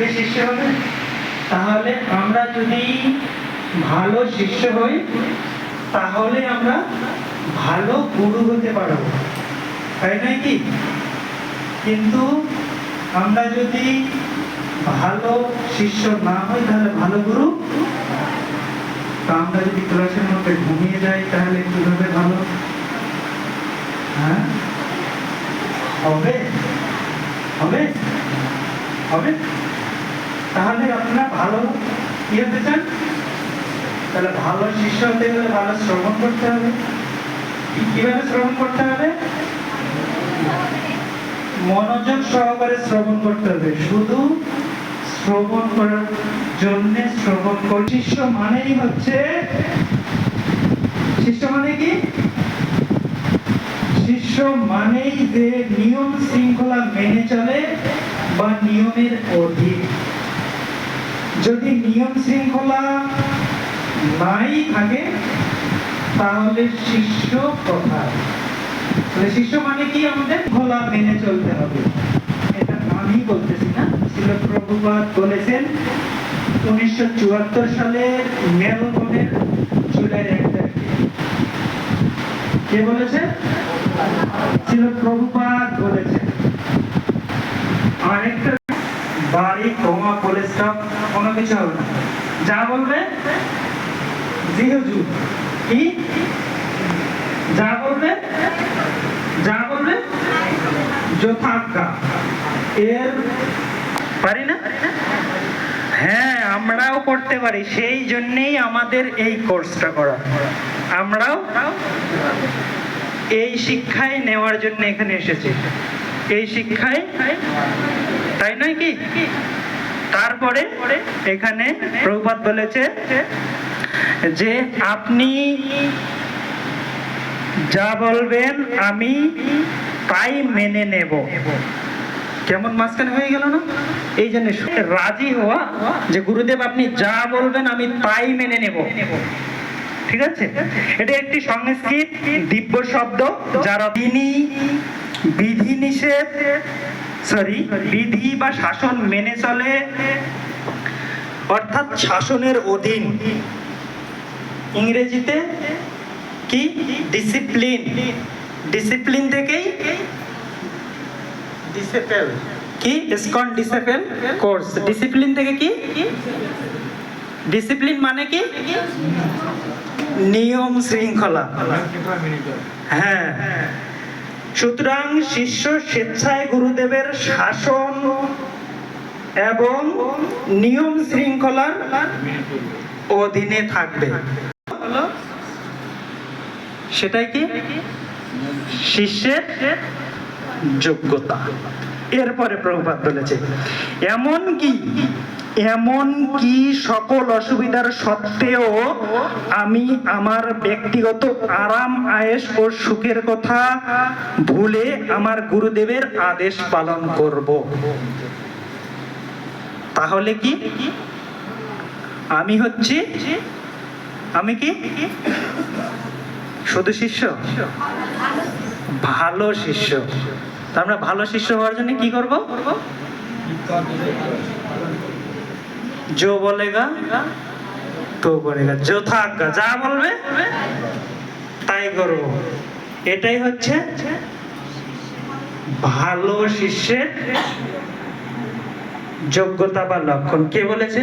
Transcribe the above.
আগে শিষ্য হবে, তাহলে আমরা যদি ভালো শিষ্য হই, তাহলে আমরা ভালো গুরু হতে পারব। তাই নয় কি? কিন্তু আমরা যদি ভালো শিষ্য না হই, তাহলে ভালো গুরু? আমরা যদি ক্লাসের মধ্যে ঘুমিয়ে যাই, তাহলে কীভাবে ভালো? হ্যাঁ? হবে? হবে? হবে? তাহলে আপনারা ভালো কি হতে চান? তাহলে ভালো শিষ্য হতে গেলে ভালো শ্রবণ করতে হবে। কীভাবে শ্রবণ করতে হবে? মনোযোগ সহকারে শ্রবণ করতে হবে। শুধু শ্রবণ করার জন্য শ্রবণ কর শিষ্য মানেই হচ্ছে শিষ্য মানে কি? শিষ্য মানেই যে নিয়ম শৃঙ্খলা মেনে চলে বা নিয়মের অধীন। যদি নিয়ম শৃঙ্খলা নাই থাকে, তাহলে শিষ্য কোথায় শিষ্য মানে কি আমাদের? খোলা মেনে চলতে হবে। এটা আমি বলতেছি না ছিল প্রভুপাত বলেছেন, উনিশশো চুয়াত্তর সালে মেলবোর্নের জুলাই এক তারিখে। কে বলেছে? ছিল প্রভুপাত বলেছেন। আরেকটা বাড়ি কমা স্টাফ কোনো কিছু হবে না। যা বলবে, জি কি? যা বলবে যা বলবে, যথাজ্ঞা। এর পারি না? হ্যাঁ আমরাও করতে পারি। সেই জন্যেই আমাদের এই কোর্সটা করা। আমরাও এই শিক্ষায় নেওয়ার জন্য এখানে এসেছি। এই শিক্ষায় তাই নয় কি? তারপরে এখানে প্রভুপাত বলেছে যে আপনি যা বলবেন আমি তাই মেনে নেব। কেমন মাঝখানে হয়ে গেল না? এই জন্য রাজি হওয়া যে গুরুদেব, আপনি যা বলবেন আমি তাই মেনে নেব। ঠিক আছে? এটা একটি সংস্কৃত দিব্য শব্দ যারা তিনি বিধি নিষেধ সরি বিধি বা শাসন মেনে চলে। অর্থাৎ শাসনের অধীন। ইংরেজিতে কি? ডিসিপ্লিন ডিসিপ্লিন থেকেই ডিসেপেল কি? স্কন ডিসেপেল কোর্স ডিসিপ্লিন থেকে কি? ডিসিপ্লিন মানে কি? নিয়ম শৃঙ্খলা। হ্যাঁ। সুতরাং শিষ্য স্বেচ্ছায় গুরুদেবের শাসন এবং নিয়ম শৃঙ্খলার অধীনে থাকবে। সেটাই কি? শিষ্যের যোগ্যতা। এরপরে প্রভুপাত বলেছে এমন কি এমন কি সকল অসুবিধার সত্ত্বেও আমি আমার ব্যক্তিগত আরাম, আয়েস ও সুখের কথা ভুলে আমার গুরুদেবের আদেশ পালন করব। তাহলে কি? আমি হচ্ছি, আমি কি? শুধু শিষ্য? ভালো শিষ্য। আমরা ভালো শিষ্য হওয়ার জন্য কি করব? जो বলেগা, তো করেগা যথাজ্ঞা যা বলবে, তাই করব এটাই হচ্ছে ভালো শিষ্যের যোগ্যতা বা লক্ষণ। কে বলেছে?